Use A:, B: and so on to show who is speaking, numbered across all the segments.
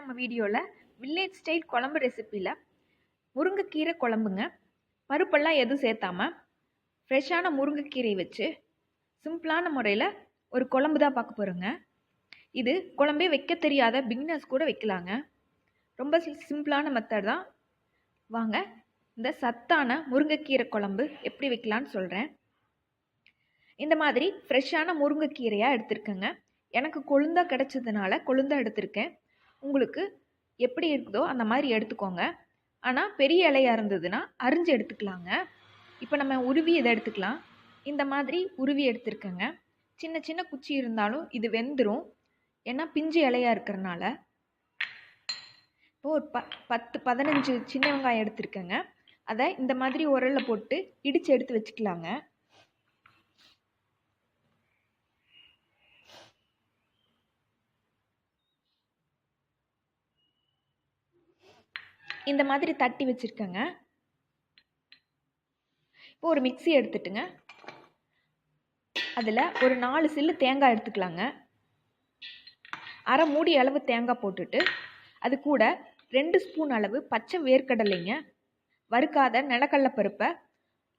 A: நம்ம வீடியோவில் village style குழம்பு ரெசிப்பியில் முருங்கைக்கீரை குழம்புங்க. பருப்பெல்லாம் எதுவும் சேர்த்தாம ஃப்ரெஷ்ஷான முருங்கைக்கீரை வச்சு சிம்பிளான முறையில் ஒரு குழம்பு தான் பார்க்க போகிறோங்க இது குழம்பே வைக்க தெரியாத பிகினர்ஸ் கூட வைக்கலாங்க. ரொம்ப சிம்பிளான மெத்தட் தான். வாங்க இந்த சத்தான முருங்கைக்கீரை குழம்பு எப்படி வைக்கலான்னு சொல்கிறேன் இந்த மாதிரி ஃப்ரெஷ்ஷான முருங்கைக்கீரையாக எடுத்திருக்கேங்க. எனக்கு கொழுந்தா கிடச்சதுனால கொழுந்தா எடுத்திருக்கேன். உங்களுக்கு எப்படி இருக்குதோ அந்த மாதிரி எடுத்துக்கோங்க. ஆனால் பெரிய இலையாக இருந்ததுன்னா அரிஞ்சு எடுத்துக்கலாங்க. இப்போ நம்ம உருவி இதை எடுத்துக்கலாம். இந்த மாதிரி உருவி எடுத்துருக்கேங்க. சின்ன சின்ன குச்சி இருந்தாலும் இது வெந்துடும் ஏன்னா பிஞ்சு இலையாக இருக்கிறனால. இப்போ ஒரு ப பத்து பதினஞ்சு சின்ன வெங்காயம் எடுத்துருக்கேங்க. அதை இந்த மாதிரி உரலில் போட்டு இடித்து எடுத்து வச்சுக்கலாங்க. இந்த மாதிரி தட்டி வச்சுருக்கேங்க. இப்போ ஒரு மிக்சி எடுத்துட்டுங்க. அதில் ஒரு நாலு சில்லு தேங்காய் எடுத்துக்கலாங்க. அரை மூடி அளவு தேங்காய் போட்டுட்டு அது கூட ரெண்டு ஸ்பூன் அளவு பச்சை வேர்க்கடலைங்க. வறுக்காத நிலக்கடலை பருப்பை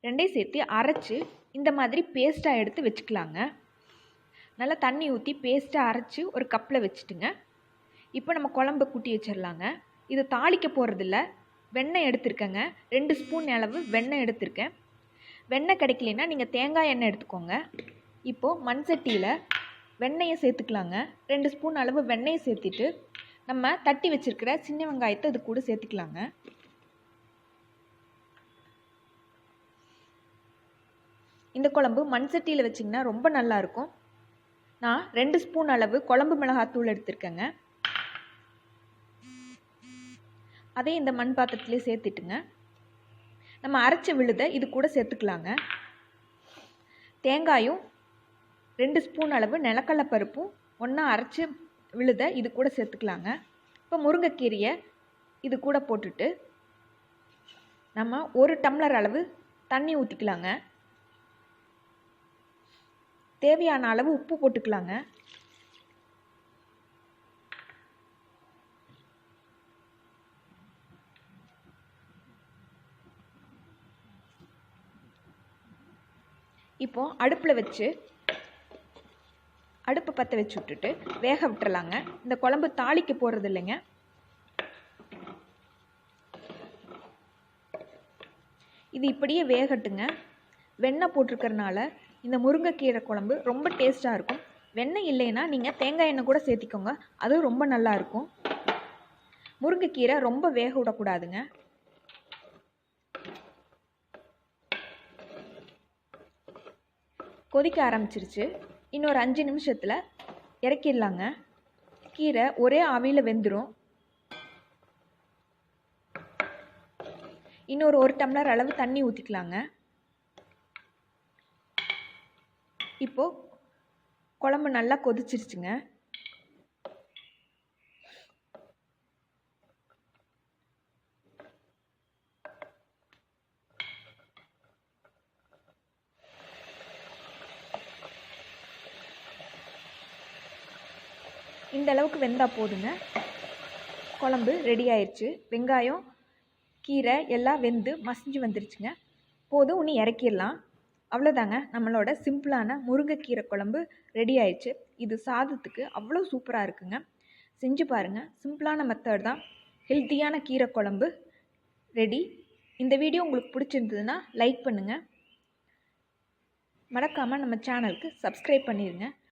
A: ரெண்டையும் சேர்த்து அரைச்சி இந்த மாதிரி பேஸ்ட்டாக எடுத்து வச்சுக்கலாங்க. நல்லா தண்ணி ஊற்றி பேஸ்ட்டாக அரைச்சி ஒரு கப்பில் வச்சுட்டுங்க. இப்போ நம்ம குழம்பு கூட்டி வச்சிடலாங்க இது தாளிக்க போகிறதில்ல வெண்ணெய் எடுத்திருக்கேங்க. ரெண்டு ஸ்பூன் அளவு வெண்ணெய் எடுத்திருக்கேன். வெண்ணெய் கிடைக்கலனா நீங்கள் தேங்காய் எண்ணெய் எடுத்துக்கோங்க. இப்போது மண் சட்டியில் வெண்ணெயை சேர்த்துக்கலாங்க. ரெண்டு ஸ்பூன் அளவு வெண்ணெயை சேர்த்திட்டு நம்ம தட்டி வச்சுருக்கிற சின்ன வெங்காயத்தை இது கூட சேர்த்துக்கலாங்க. இந்த குழம்பு மண் சட்டியில் வச்சிங்கன்னா ரொம்ப நல்லாயிருக்கும் நான் ரெண்டு ஸ்பூன் அளவு குழம்பு மிளகாத்தூள் எடுத்திருக்கேங்க. அதே இந்த மண் பாத்திரத்திலே சேர்த்துட்டுங்க. நம்ம அரைச்ச விழுதை இது கூட சேர்த்துக்கலாங்க. தேங்காயும் ரெண்டு ஸ்பூன் அளவு நிலக்கடலை பருப்பும் ஒன்றா அரைச்சி விழுதை இது கூட சேர்த்துக்கலாங்க. இப்போ முருங்கைக்கீரையை இது கூட போட்டுட்டு நம்ம ஒரு டம்ளர் அளவு தண்ணி ஊற்றிக்கலாங்க தேவையான அளவு உப்பு போட்டுக்கலாங்க. இப்போ அடுப்பில் வச்சு அடுப்பை பற்ற வச்சு விட்டுட்டு வேக விட்டுறலாங்க. இந்த குழம்பு தாளிக்க போகிறது இல்லைங்க. இது இப்படியே வேகட்டுங்க. வெண்ணெய் போட்டிருக்கறனால இந்த முருங்கைக்கீரை குழம்பு ரொம்ப டேஸ்ட்டாக இருக்கும். வெண்ணெய் இல்லைன்னா நீங்கள் தேங்காய் எண்ணெய் கூட சேர்த்திக்கோங்க. அதுவும் ரொம்ப நல்லா இருக்கும். முருங்கைக்கீரை ரொம்ப வேக விடக்கூடாதுங்க. கொதிக்க ஆரம்பிச்சிருச்சு. இன்னொரு அஞ்சு நிமிஷத்தில் இறக்கிடலாங்க. கீரை ஒரே ஆவியில் வெந்துடும் இன்னொரு ஒரு டம்ளர் அளவு தண்ணி ஊற்றிக்கலாங்க இப்போது குழம்பு நல்லா கொதிச்சிருச்சுங்க. இந்த அளவுக்கு வெந்தால் போதுங்க. குழம்பு ரெடி ஆயிடுச்சு வெங்காயம் கீரை எல்லாம் வெந்து மசிஞ்சு வந்துருச்சுங்க. போதும் இனி இறக்கிடலாம். அவ்வளோதாங்க நம்மளோட சிம்பிளான முருங்கைக்கீரை குழம்பு ரெடி ஆயிடுச்சு இது சாதத்துக்கு அவ்வளோ சூப்பராக இருக்குங்க. செஞ்சு பாருங்கள் சிம்பிளான மெத்தட் தான். ஹெல்த்தியான கீரை குழம்பு ரெடி இந்த வீடியோ உங்களுக்கு பிடிச்சிருந்ததுன்னா லைக் பண்ணுங்கள் மறக்காமல் நம்ம சேனலுக்கு சப்ஸ்கிரைப் பண்ணிடுங்க